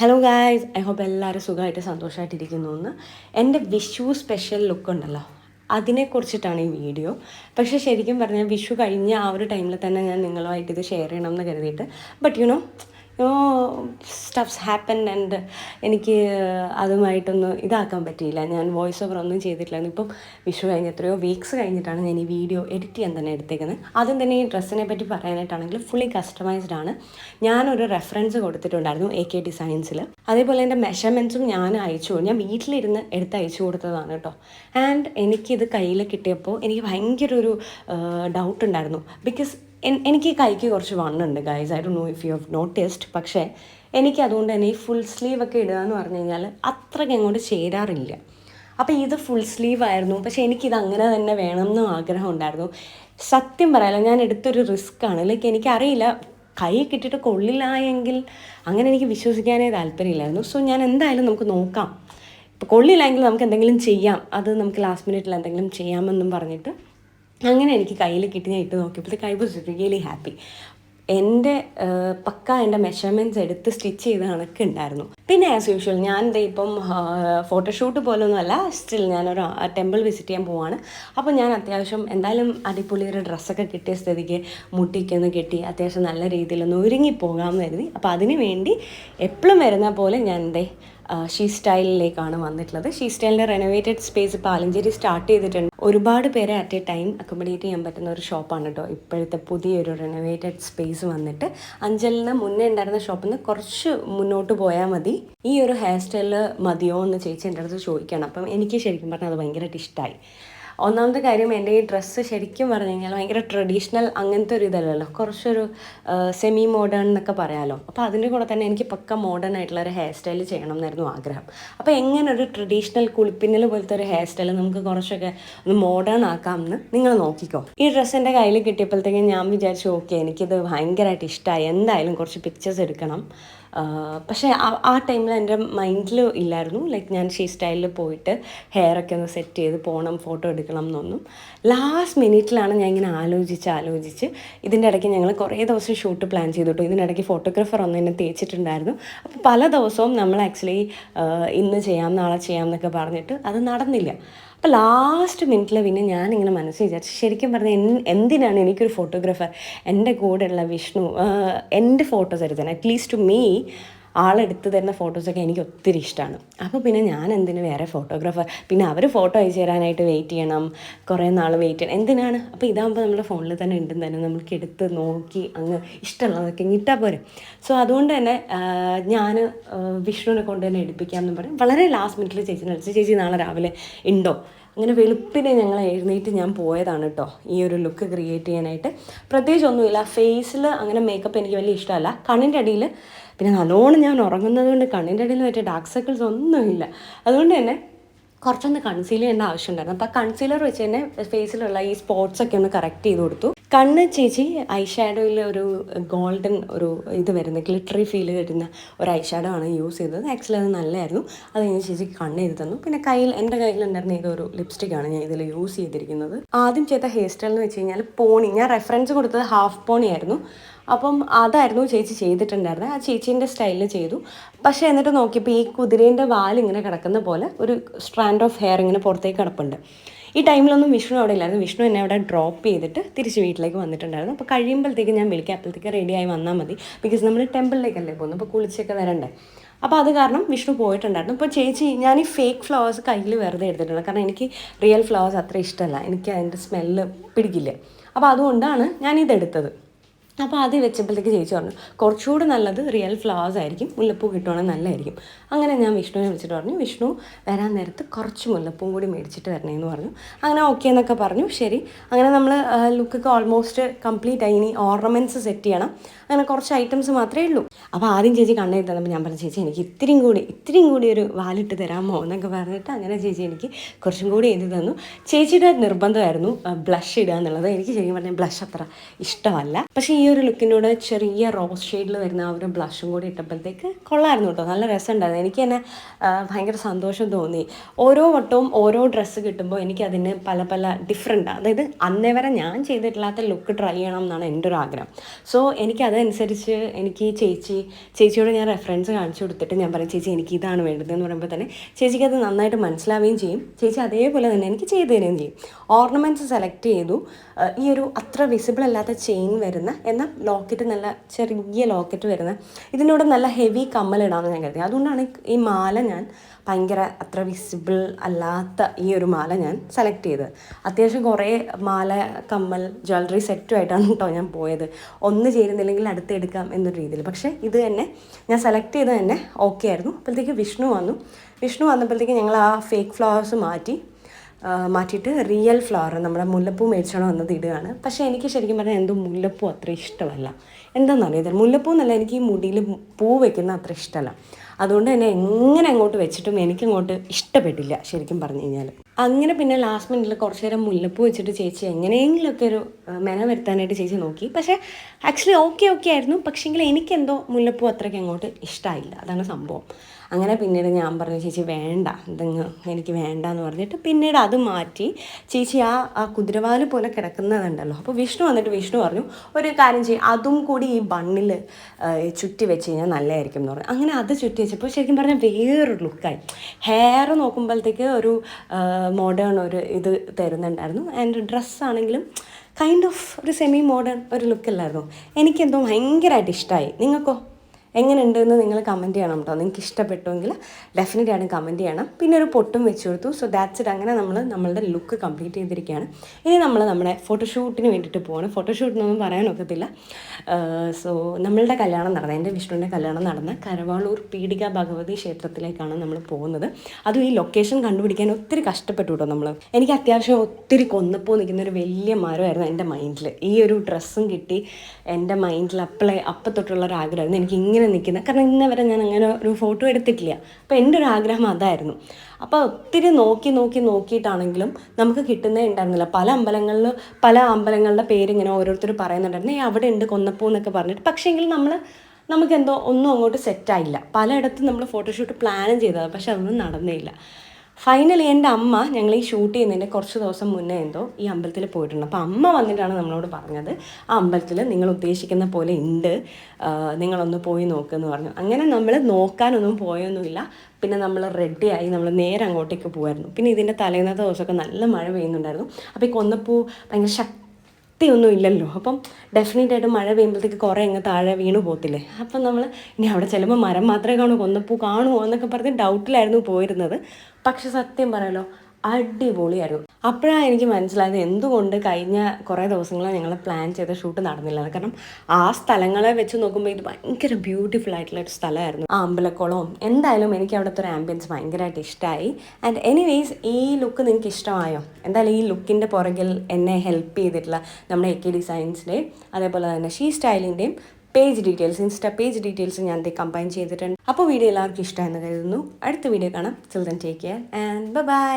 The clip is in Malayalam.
ഹലോ ഗായ്സ് ഐ ഹോപ്പ് എല്ലാവരും സുഖമായിട്ട് സന്തോഷമായിട്ടിരിക്കുന്നു എന്ന് എന്റെ വിഷു സ്പെഷ്യൽ ലുക്ക് ഉണ്ടല്ലോ. അതിനെക്കുറിച്ചിട്ടാണ് ഈ വീഡിയോ. പക്ഷേ ശരിക്കും പറഞ്ഞാൽ വിഷു കഴിഞ്ഞ ആ ഒരു ടൈമിൽ തന്നെ ഞാൻ നിങ്ങളുമായിട്ട് ഇത് ഷെയർ ചെയ്യണം എന്ന് കരുതിയിട്ട്. But you know no stuffs happen and എനിക്ക് അതുമായിട്ടൊന്ന് ഇതാക്കാൻ പറ്റിയില്ല. ഞാൻ വോയിസ് ഓവർ ഒന്നും ചെയ്തിട്ടില്ലായിരുന്നു. ഇപ്പം വിഷു കഴിഞ്ഞ് എത്രയോ വീക്സ് കഴിഞ്ഞിട്ടാണ് ഞാൻ ഈ വീഡിയോ എഡിറ്റ് ചെയ്യാൻ തന്നെ എടുത്തേക്കുന്നത്. ആദ്യം തന്നെ ഈ ഡ്രസ്സിനെ പറ്റി പറയാനായിട്ടാണെങ്കിൽ ഫുള്ളി കസ്റ്റമൈസ്ഡ് ആണ്. ഞാനൊരു റെഫറൻസ് കൊടുത്തിട്ടുണ്ടായിരുന്നു എ കെ ഡിസൈൻസിൽ അതേപോലെ എന്റെ മെഷർമെന്റ്സും ഞാൻ അയച്ചു. ഞാൻ വീട്ടിലിരുന്ന് എടുത്ത് അയച്ചു കൊടുത്തതാണ് കേട്ടോ ആൻഡ് എനിക്കിത് കയ്യിൽ കിട്ടിയപ്പോൾ എനിക്ക് ഭയങ്കര ഒരു ഡൗട്ട് ഉണ്ടായിരുന്നു. ബിക്കോസ് എനിക്ക് കൈക്ക് കുറച്ച് വണ്ണുണ്ട് guys I do know if you have noticed പക്ഷേ എനിക്ക് അതുകൊണ്ട് തന്നെ ഈ ഫുൾ സ്ലീവ് ഒക്കെ ഇടുക എന്ന് പറഞ്ഞു കഴിഞ്ഞാൽ അത്രയ്ക്ക് അങ്ങോട്ട് ചേരാറില്ല. അപ്പോൾ ഇത് ഫുൾ സ്ലീവ് ആയിരുന്നു. പക്ഷേ എനിക്കിത് അങ്ങനെ തന്നെ വേണം എന്നും ആഗ്രഹം ഉണ്ടായിരുന്നു. സത്യം പറയാലോ ഞാൻ എടുത്തൊരു റിസ്ക് ആണ്. ലൈക്ക് എനിക്കറിയില്ല കൈ കിട്ടിയിട്ട് കൊള്ളില്ല എങ്കിൽ അങ്ങനെ എനിക്ക് വിശ്വസിക്കാനേ താല്പര്യമില്ലായിരുന്നു. സോ ഞാൻ എന്തായാലും നമുക്ക് നോക്കാം. ഇപ്പോൾ കൊള്ളില്ലെങ്കിൽ നമുക്ക് എന്തെങ്കിലും ചെയ്യാം. അത് നമുക്ക് ലാസ്റ്റ് മിനിറ്റിൽ എന്തെങ്കിലും ചെയ്യാമെന്നും പറഞ്ഞിട്ട് അങ്ങനെ എനിക്ക് കയ്യിൽ കിട്ടി ഞാൻ ഇട്ട് നോക്കിയപ്പോൾ കൈ വാസ് റിയലി ഹാപ്പി എന്റെ പക്ക എന്റെ മെഷർമെന്റ്സ് എടുത്ത് സ്റ്റിച്ച് ചെയ്ത കണക്ക് ഉണ്ടായിരുന്നു. പിന്നെ ആസ് യൂഷ്വൽ ഞാൻ ഇപ്പം ഫോട്ടോഷൂട്ട് പോലൊന്നുമല്ല സ്റ്റിൽ ഞാനൊരു ടെമ്പിൾ വിസിറ്റ് ചെയ്യാൻ പോവാണ്. അപ്പോൾ ഞാൻ അത്യാവശ്യം എന്തായാലും അടിപൊളി ഒരു ഡ്രസ്സൊക്കെ കിട്ടിയ സ്ഥിതിക്ക് മുട്ടിക്കൊന്ന് കിട്ടി അത്യാവശ്യം നല്ല രീതിയിലൊന്ന് ഒരുങ്ങി പോകാമെന്ന് കരുതി. അപ്പോൾ അതിന് വേണ്ടി എപ്പോഴും വരുന്ന പോലെ ഞാൻ ദേ ഷീ സ്റ്റൈലിലേക്കാണ് വന്നിട്ടുള്ളത്. ഷീ സ്റ്റൈലിന്റെ റെനോവേറ്റഡ് സ്പേസ് ഇപ്പോൾ ആലഞ്ചേരി സ്റ്റാർട്ട് ചെയ്തിട്ടുണ്ട്. ഒരുപാട് പേരെ അറ്റ് എ ടൈം അക്കോമഡേറ്റ് ചെയ്യാൻ പറ്റുന്ന ഒരു ഷോപ്പാണ് കേട്ടോ ഇപ്പോഴത്തെ പുതിയൊരു റെനോവേറ്റഡ് സ്പേസ് വന്നിട്ട് അഞ്ചലിന് മുന്നേ ഉണ്ടായിരുന്ന ഷോപ്പിൽ നിന്ന് കുറച്ച് മുന്നോട്ട് പോയാൽ മതി. ഈ ഒരു ഹെയർ സ്റ്റൈൽ മതിയോ എന്ന് ചേച്ചി എന്റെ അടുത്ത് ചോദിക്കണം അപ്പം എനിക്ക് ശരിക്കും പറഞ്ഞാൽ അത് ഭയങ്കരമായിട്ട് ഇഷ്ടമായി ഒന്നാമത്തെ കാര്യം എന്റെ ഈ ഡ്രസ്സ് ശരിക്കും പറഞ്ഞു കഴിഞ്ഞാൽ ഭയങ്കര ട്രഡീഷണൽ അങ്ങനത്തെ ഒരു ഇതല്ലല്ലോ. കുറച്ചൊരു സെമി മോഡേൺ എന്നൊക്കെ പറയാമല്ലോ അപ്പോൾ അതിന്റെ കൂടെ തന്നെ എനിക്ക് പക്ക മോഡേൺ ആയിട്ടുള്ള ഒരു ഹെയർ സ്റ്റൈൽ ചെയ്യണം എന്നായിരുന്നു ആഗ്രഹം. അപ്പോൾ എങ്ങനെ ഒരു ട്രഡീഷണൽ കുളിപ്പിന്നൽ പോലത്തെ ഒരു ഹെയർ സ്റ്റൈൽ നമുക്ക് കുറച്ചൊക്കെ ഒന്ന് മോഡേൺ ആക്കാമെന്ന് നിങ്ങൾ നോക്കിക്കോ. ഈ ഡ്രസ്സ് എന്റെ കയ്യിൽ കിട്ടിയപ്പോഴത്തേക്കും ഞാൻ വിചാരിച്ചു ഓക്കെ എനിക്കിത് ഭയങ്കരമായിട്ട് ഇഷ്ടമായി എന്തായാലും കുറച്ച് പിക്ചേഴ്സ് എടുക്കണം. പക്ഷേ ആ- ടൈമിൽ എന്റെ മൈൻഡിൽ ഇല്ലായിരുന്നു. ലൈക്ക് ഞാൻ ഷീ സ്റ്റൈലിൽ പോയിട്ട് ഹെയറൊക്കെ ഒന്ന് സെറ്റ് ചെയ്ത് പോകണം ഫോട്ടോ എടുക്കണം എന്നൊന്നും. ലാസ്റ്റ് മിനിറ്റിലാണ് ഞാൻ ഇങ്ങനെ ആലോചിച്ച് ആലോചിച്ച് ഇതിന്റെ ഇടയ്ക്ക് ഞങ്ങൾ കുറേ ദിവസം ഷൂട്ട് പ്ലാൻ ചെയ്തിട്ടു. ഇതിന്റെ ഇടയ്ക്ക് ഫോട്ടോഗ്രാഫർ ഒന്ന് എന്നെ തേച്ചിട്ടുണ്ടായിരുന്നു. അപ്പോൾ പല ദിവസവും നമ്മൾ ആക്ച്വലി ഇന്ന് ചെയ്യാം നാളെ ചെയ്യാം എന്നൊക്കെ പറഞ്ഞിട്ട് അത് നടന്നില്ല. അപ്പോൾ ലാസ്റ്റ് മിനിറ്റിൽ പിന്നെ ഞാനിങ്ങനെ മനസ്സിൽ വിചാരിച്ചു ശരിക്കും പറഞ്ഞാൽ എൻ എന്തിനാണ് എനിക്കൊരു ഫോട്ടോഗ്രാഫർ എന്റെ കൂടെയുള്ള വിഷ്ണു എന്റെ ഫോട്ടോസ് എടുത്തത്? അറ്റ്ലീസ്റ്റ് ടു മീ ആളെടുത്ത് തരുന്ന ഫോട്ടോസൊക്കെ എനിക്ക് ഒത്തിരി ഇഷ്ടമാണ് അപ്പോൾ പിന്നെ ഞാൻ എന്തിന് വേറെ ഫോട്ടോഗ്രാഫർ പിന്നെ അവർ ഫോട്ടോ അയച്ചു തരാനായിട്ട് വെയിറ്റ് ചെയ്യണം. കുറേ നാൾ വെയിറ്റ് ചെയ്യണം. എന്തിനാണ്? അപ്പോൾ ഇതാകുമ്പോൾ നമ്മുടെ ഫോണിൽ തന്നെ ഉണ്ടെന്ന് തന്നെ നമുക്ക് എടുത്ത് നോക്കി അങ്ങ് ഇഷ്ടമുള്ളതൊക്കെ കിട്ടാൻ പോരെ. സോ അതുകൊണ്ട് തന്നെ ഞാൻ വിഷ്ണുവിനെ കൊണ്ട് തന്നെ എടുപ്പിക്കാമെന്ന് പറയും. വളരെ ലാസ്റ്റ് മിനിറ്റിൽ ചേച്ചിനെ വിളിച്ചു ചേച്ചി നാളെ രാവിലെ ഉണ്ടോ? അങ്ങനെ വെളുപ്പിനെ ഞങ്ങൾ എഴുന്നേറ്റ് ഞാൻ പോയതാണ് കേട്ടോ ഈ ഒരു ലുക്ക് ക്രിയേറ്റ് ചെയ്യാനായിട്ട്. പ്രത്യേകിച്ച് ഒന്നുമില്ല. ഫേസിൽ അങ്ങനെ മേക്കപ്പ് എനിക്ക് വലിയ ഇഷ്ടമല്ല. കണ്ണിന്റെ അടിയിൽ പിന്നെ നല്ലോണം ഞാൻ ഉറങ്ങുന്നത് കൊണ്ട് കണ്ണിന്റെ ഇടയിൽ മറ്റേ ഡാർക്ക് സർക്കിൾസ് ഒന്നുമില്ല അതുകൊണ്ട് തന്നെ കുറച്ചൊന്ന് കൺസീൽ ചെയ്യേണ്ട ആവശ്യമുണ്ടായിരുന്നു അപ്പോൾ ആ കൺസീലർ വെച്ച് തന്നെ ഫേസിലുള്ള ഈ സ്പോട്ട്സ് ഒക്കെ ഒന്ന് കറക്റ്റ് ചെയ്ത് കൊടുത്തു. കണ്ണ് ചേച്ചി ഐ ഷാഡോയിൽ ഒരു ഗോൾഡൻ ഒരു ഇത് വരുന്ന ഗ്ലിറ്ററി ഫീൽ വരുന്ന ഒരു ഐ ഷാഡോ ആണ് യൂസ് ചെയ്തത്. ആക്ച്വലി അത് നല്ലതായിരുന്നു അത് ഞാൻ ചേച്ചിക്ക് കണ്ണ് ചെയ്ത് തന്നു. പിന്നെ കയ്യിൽ എന്റെ കയ്യിലുണ്ടായിരുന്ന ലിപ്സ്റ്റിക് ആണ് ഞാൻ ഇതിൽ യൂസ് ചെയ്തിരിക്കുന്നത്. ആദ്യം ചെയ്ത ഹെയർ സ്റ്റൈൽ എന്ന് വെച്ച് കഴിഞ്ഞാൽ പോണി ഞാൻ റെഫറൻസ് കൊടുത്തത് ഹാഫ് പോണി ആയിരുന്നു. അപ്പം അതായിരുന്നു ചേച്ചി ചെയ്തിട്ടുണ്ടായിരുന്നത് ആ ചേച്ചീന്റെ സ്റ്റൈലിൽ ചെയ്തു. പക്ഷേ എന്നിട്ട് നോക്കിയപ്പോൾ ഈ കുതിരേന്റെ വാലിങ്ങനെ കിടക്കുന്ന പോലെ ഒരു സ്ട്രാൻഡ് ഓഫ് ഹെയർ ഇങ്ങനെ പുറത്തേക്ക് കിടപ്പുണ്ട്. ഈ ടൈമിലൊന്നും വിഷ്ണു അവിടെ ഇല്ലായിരുന്നു. വിഷ്ണു എന്നെ അവിടെ ഡ്രോപ്പ് ചെയ്തിട്ട് തിരിച്ച് വീട്ടിലേക്ക് വന്നിട്ടുണ്ടായിരുന്നു. അപ്പോൾ കഴിയുമ്പോഴത്തേക്ക് ഞാൻ വിളിക്കാം. അപ്പോഴത്തേക്ക് റെഡിയായി വന്നാൽ മതി. ബിക്കോസ് നമ്മൾ ടെമ്പിളിലേക്കല്ലേ പോകുന്നത് അപ്പോൾ കുളിച്ചൊക്കെ വരണ്ടേ. അപ്പോൾ അത് കാരണം വിഷ്ണു പോയിട്ടുണ്ടായിരുന്നു. അപ്പോൾ ചേച്ചി ഞാൻ ഈ ഫേക്ക് ഫ്ലവേഴ്സ് കയ്യിൽ വെറുതെ എടുത്തിട്ടുണ്ട് കാരണം എനിക്ക് റിയൽ ഫ്ലവേഴ്സ് അത്ര ഇഷ്ടമല്ല. എനിക്ക് അതിന്റെ സ്മെല്ല് പിടിക്കില്ല. അപ്പോൾ അതുകൊണ്ടാണ് ഞാൻ ഇതെടുത്തത്. അപ്പോൾ അത് വെച്ചപ്പോഴത്തേക്ക് ചേച്ചി പറഞ്ഞു കുറച്ചുകൂടെ നല്ലത് റിയൽ ഫ്ലവേഴ്സ് ആയിരിക്കും മുല്ലപ്പൂ കിട്ടുവാണെങ്കിൽ നല്ലതായിരിക്കും. അങ്ങനെ ഞാൻ വിഷ്ണുവിനെ വിളിച്ചിട്ട് പറഞ്ഞു വിഷ്ണു വരാൻ നേരത്ത് കുറച്ച് മുല്ലപ്പൂവും കൂടി മേടിച്ചിട്ട് വരണേ എന്ന് പറഞ്ഞു. അങ്ങനെ ഓക്കെ എന്നൊക്കെ പറഞ്ഞു. ശരി. അങ്ങനെ നമ്മൾ ലുക്കൊക്കെ ഓൾമോസ്റ്റ് കംപ്ലീറ്റ് ആയി. ഇനി ഓർണമെന്റ്സ് സെറ്റ് ചെയ്യണം. അങ്ങനെ കുറച്ച് ഐറ്റംസ് മാത്രമേ ഉള്ളൂ. അപ്പോൾ ആദ്യം ചേച്ചി കണ്ണെഴുതി തന്നപ്പോൾ ഞാൻ പറഞ്ഞു ചേച്ചി എനിക്ക് ഇത്രയും കൂടി ഇത്രയും കൂടി ഒരു വാലിട്ട് തരാമോ? എന്നൊക്കെ പറഞ്ഞിട്ട് അങ്ങനെ ചേച്ചി എനിക്ക് കുറച്ചും കൂടി എഴുതി തന്നു. ചേച്ചിയുടെ നിർബന്ധമായിരുന്നു ബ്ലഷ് ഇടുക എന്നുള്ളത്. എനിക്ക് ശരിക്കും പറഞ്ഞാൽ ബ്ലഷ് അത്ര ഇഷ്ടമല്ല. പക്ഷേ ഈ ഒരു ലുക്കിനോട് ചെറിയ റോസ് ഷെയ്ഡിൽ വരുന്ന ആ ഒരു ബ്ലഷും കൂടി ഇട്ടപ്പോഴത്തേക്ക് കൊള്ളായിരുന്നു കേട്ടോ നല്ല രസമുണ്ടായിരുന്നു. എനിക്ക് തന്നെ ഭയങ്കര സന്തോഷം തോന്നി. ഓരോ വട്ടവും ഓരോ ഡ്രസ്സ് കിട്ടുമ്പോൾ എനിക്കതിന് പല പല ഡിഫറെന്റ് അതായത് അന്നേ വരെ ഞാൻ ചെയ്തിട്ടില്ലാത്ത ലുക്ക് ട്രൈ ചെയ്യണം എന്നാണ് എന്റെ ഒരു ആഗ്രഹം. സോ എനിക്ക് അതനുസരിച്ച് എനിക്ക് ചേച്ചി ചേച്ചിയോട് ഞാൻ റെഫറൻസ് കാണിച്ചു കൊടുത്തിട്ട് ഞാൻ പറയും ചേച്ചി എനിക്ക് ഇതാണ് വേണ്ടത് എന്ന് പറയുമ്പോൾ തന്നെ ചേച്ചിക്ക് അത് നന്നായിട്ട് മനസ്സിലാവുകയും ചെയ്യും. ചേച്ചി അതേപോലെ തന്നെ എനിക്ക് ചെയ്തു തരുകയും ചെയ്യും. ഓർണമെന്റ്സ് സെലക്ട് ചെയ്തു. ഈ ഒരു അത്ര വിസിബിൾ അല്ലാത്ത ചെയിൻ വരുന്ന എന്നാൽ ലോക്കറ്റ് നല്ല ചെറിയ ലോക്കറ്റ് വരുന്നത്. ഇതിനോട് നല്ല ഹെവി കമ്മലിടാമെന്ന് ഞാൻ കരുതി. അതുകൊണ്ടാണ് ഈ മാല ഞാൻ ഭയങ്കര അത്ര വിസിബിൾ അല്ലാത്ത ഈ ഒരു മാല ഞാൻ സെലക്ട് ചെയ്തത്. അത്യാവശ്യം കുറേ മാല കമ്മൽ ജ്വല്ലറി സെറ്റും ആയിട്ടാണ് കേട്ടോ ഞാൻ പോയത്. ഒന്ന് ചേരുന്നില്ലെങ്കിൽ അടുത്ത് എടുക്കാം എന്നൊരു രീതിയിൽ. പക്ഷേ ഇത് തന്നെ ഞാൻ സെലക്ട് ചെയ്ത് തന്നെ ഓക്കെ ആയിരുന്നു. അപ്പോഴത്തേക്ക് വിഷ്ണു വന്നു. വിഷ്ണു വന്നപ്പോഴത്തേക്ക് ഞങ്ങൾ ആ ഫേക്ക് ഫ്ലവേഴ്സ് മാറ്റി. മാറ്റിയിട്ട് റിയൽ ഫ്ലവർ നമ്മുടെ മുല്ലപ്പൂ മേടിച്ചോണം വന്നത് ഇടുകയാണ്. പക്ഷേ എനിക്ക് ശരിക്കും പറഞ്ഞാൽ എന്തോ മുല്ലപ്പൂ അത്ര ഇഷ്ടമല്ല. എന്താണെന്നറിയാം മുല്ലപ്പൂ എന്നല്ല എനിക്ക് ഈ മുടിയിൽ പൂ വെക്കുന്ന അത്ര ഇഷ്ടമല്ല. അതുകൊണ്ട് തന്നെ എങ്ങനെ അങ്ങോട്ട് വെച്ചിട്ടും എനിക്കങ്ങോട്ട് ഇഷ്ടപ്പെട്ടില്ല ശരിക്കും പറഞ്ഞു കഴിഞ്ഞാൽ. അങ്ങനെ പിന്നെ ലാസ്റ്റ് മിനിറ്റിൽ കുറച്ച് നേരം മുല്ലപ്പൂ വെച്ചിട്ട് ചേച്ചി എങ്ങനെയെങ്കിലുമൊക്കെ ഒരു മെന വരുത്താനായിട്ട് ചേച്ചി നോക്കി. പക്ഷേ ആക്ച്വലി ഓക്കെ ഓക്കെ ആയിരുന്നു. പക്ഷേങ്കിൽ എനിക്കെന്തോ മുല്ലപ്പൂ അത്രയ്ക്ക് അങ്ങോട്ട് ഇഷ്ടമായില്ല അതാണ് സംഭവം. അങ്ങനെ പിന്നീട് ഞാൻ പറഞ്ഞു ചേച്ചി വേണ്ട. ഇതങ്ങ് എനിക്ക് വേണ്ട എന്ന് പറഞ്ഞിട്ട് പിന്നീട് അത് മാറ്റി ചേച്ചി ആ ആ കുതിരവാൽ പോലെ കിടക്കുന്നതുണ്ടല്ലോ. അപ്പോൾ വിഷ്ണു വന്നിട്ട് വിഷ്ണു പറഞ്ഞു ഒരു കാര്യം ചെയ്യും. അതും കൂടി ഈ ബണ്ണിൽ ചുറ്റി വെച്ച് കഴിഞ്ഞാൽ നല്ലതായിരിക്കും എന്ന് പറഞ്ഞു അങ്ങനെ അത് ചുറ്റി വെച്ചപ്പോൾ ശരിക്കും പറഞ്ഞാൽ വേറൊരു ലുക്കായി. ഹെയർ നോക്കുമ്പോഴത്തേക്ക് ഒരു മോഡേൺ ഒരു ഇത് തരുന്നുണ്ടായിരുന്നു. ആൻഡ് ഡ്രസ്സാണെങ്കിലും കൈൻഡ് ഓഫ് ഒരു സെമി മോഡേൺ ഒരു ലുക്കല്ലായിരുന്നു എനിക്കെന്തോ ഭയങ്കരമായിട്ട് ഇഷ്ടമായി നിങ്ങൾക്കോ? എങ്ങനെയുണ്ട് ഉണ്ടെന്ന് നിങ്ങൾ കമന്റ് ചെയ്യണം കേട്ടോ. നിങ്ങൾക്ക് ഇഷ്ടപ്പെട്ടുവെങ്കിൽ ഡെഫിനറ്റ് ആണ് കമന്റ് ചെയ്യണം. പിന്നെ ഒരു പൊട്ടും വെച്ച് കൊടുത്തു. സോ ദാറ്റ്സ് ഇറ്റ് അങ്ങനെ നമ്മൾ നമ്മളുടെ ലുക്ക് കംപ്ലീറ്റ് ചെയ്തിരിക്കുകയാണ്. ഇനി നമ്മൾ നമ്മുടെ ഫോട്ടോഷൂട്ടിന് വേണ്ടിയിട്ട് പോവാണ്. ഫോട്ടോഷൂട്ടിനൊന്നും പറയാനൊക്കത്തില്ല സോ നമ്മളുടെ കല്യാണം നടന്ന എന്റെ വിഷ്ണുവിന്റെ കല്യാണം നടന്ന കരവാളൂർ പീഡിക ഭഗവതി ക്ഷേത്രത്തിലേക്കാണ് നമ്മൾ പോകുന്നത്. അതും ഈ ലൊക്കേഷൻ കണ്ടുപിടിക്കാൻ ഒത്തിരി കഷ്ടപ്പെട്ടു കേട്ടോ നമ്മൾ. എനിക്ക് അത്യാവശ്യം ഒത്തിരി കൊന്നപ്പോൾ നിൽക്കുന്ന ഒരു വലിയ മരമായിരുന്നു എന്റെ മൈൻഡിൽ ഈ ഒരു ഡ്രസ്സും കിട്ടി. എന്റെ മൈൻഡിൽ അപ്പളെ അപ്പം ഒരു ആഗ്രഹമായിരുന്നു. എനിക്ക് ഇങ്ങനെ നിൽക്കുന്ന കാരണം ഇന്നേ വരെ ഞാൻ അങ്ങനെ ഒരു ഫോട്ടോ എടുത്തിട്ടില്ല. അപ്പോൾ എന്റെ ഒരു ആഗ്രഹം അതായിരുന്നു. അപ്പോൾ ഒത്തിരി നോക്കി നോക്കി നോക്കിയിട്ടാണെങ്കിലും നമുക്ക് കിട്ടുന്നേ ഉണ്ടായിരുന്നില്ല. പല അമ്പലങ്ങളിൽ പല അമ്പലങ്ങളുടെ പേര് ഇങ്ങനെ ഓരോരുത്തർ പറയുന്നുണ്ടായിരുന്നു. ഏ അവിടെ ഉണ്ട് കൊന്നപ്പൂ എന്നൊക്കെ പറഞ്ഞിട്ട്. പക്ഷേങ്കിൽ നമ്മൾ നമുക്കെന്തോ ഒന്നും അങ്ങോട്ട് സെറ്റായില്ല പലയിടത്തും നമ്മൾ ഫോട്ടോഷൂട്ട് പ്ലാനും ചെയ്തത് പക്ഷെ അതൊന്നും നടന്നേയില്ല ഫൈനലി എന്റെ അമ്മ ഞങ്ങൾ ഈ ഷൂട്ട് ചെയ്യുന്നതിന്റെ കുറച്ച് ദിവസം മുന്നേ എന്തോ ഈ അമ്പലത്തിൽ പോയിട്ടുണ്ട്. അപ്പോൾ അമ്മ വന്നിട്ടാണ് നമ്മളോട് പറഞ്ഞത് ആ അമ്പലത്തിൽ നിങ്ങൾ ഉദ്ദേശിക്കുന്ന പോലെ ഉണ്ട്. നിങ്ങളൊന്ന് പോയി നോക്കുമെന്ന് പറഞ്ഞു. അങ്ങനെ നമ്മൾ നോക്കാനൊന്നും പോയൊന്നുമില്ല. പിന്നെ നമ്മൾ റെഡിയായി നമ്മൾ നേരെ അങ്ങോട്ടേക്ക് പോകുമായിരുന്നു പിന്നെ ഇതിന്റെ തലേന്നത്തെ ദിവസമൊക്കെ നല്ല മഴ പെയ്യുന്നുണ്ടായിരുന്നു. അപ്പോൾ ഈ കൊന്നപ്പൂ ഭയങ്കര ശക്തി ഒന്നും ഇല്ലല്ലോ. അപ്പം ഡെഫിനറ്റ് ആയിട്ട് മഴ പെയ്യുമ്പോഴത്തേക്ക് കുറേ അങ്ങ് താഴെ വീണു പോകത്തില്ലേ. അപ്പം നമ്മൾ ഇനി അവിടെ ചെല്ലുമ്പോൾ മരം മാത്രമേ കാണൂ കൊന്നപ്പൂ കാണുമോ എന്നൊക്കെ പറഞ്ഞ് ഡൗട്ടിലായിരുന്നു പോയിരുന്നത്. പക്ഷെ സത്യം പറയാലോ അടിപൊളിയായിരുന്നു. അപ്പോഴാണ് എനിക്ക് മനസ്സിലായത് എന്തുകൊണ്ട് കഴിഞ്ഞ കുറേ ദിവസങ്ങളെ ഞങ്ങൾ പ്ലാൻ ചെയ്ത ഷൂട്ട് നടന്നില്ല. കാരണം ആ സ്ഥലങ്ങളെ വെച്ച് നോക്കുമ്പോൾ ഇത് ഭയങ്കര ബ്യൂട്ടിഫുൾ ആയിട്ടുള്ള ഒരു സ്ഥലമായിരുന്നു. ആ അമ്പലക്കുളവും എന്തായാലും എനിക്ക് അവിടുത്തെ ഒരു ആംബിയൻസ് ഭയങ്കരമായിട്ട് ഇഷ്ടമായി ആൻഡ് എനിവേസ് ഈ ലുക്ക് നിങ്ങൾക്ക് ഇഷ്ടമായോ? എന്തായാലും ഈ ലുക്കിന്റെ പുറകിൽ എന്നെ ഹെൽപ്പ് ചെയ്തിട്ടുള്ള നമ്മുടെ എ കെ ഡിസൈൻസിന്റെയും അതേപോലെ തന്നെ She സ്റ്റൈലിന്റെയും page details insta page details ഞാൻ ഇത് കമ്പൈൻ ചെയ്തിട്ടുണ്ട്. അപ്പോൾ വീഡിയോ എല്ലാവർക്കും ഇഷ്ടമെന്ന് കരുതുന്നു. അടുത്ത വീഡിയോ കാണാം. Children take care and bye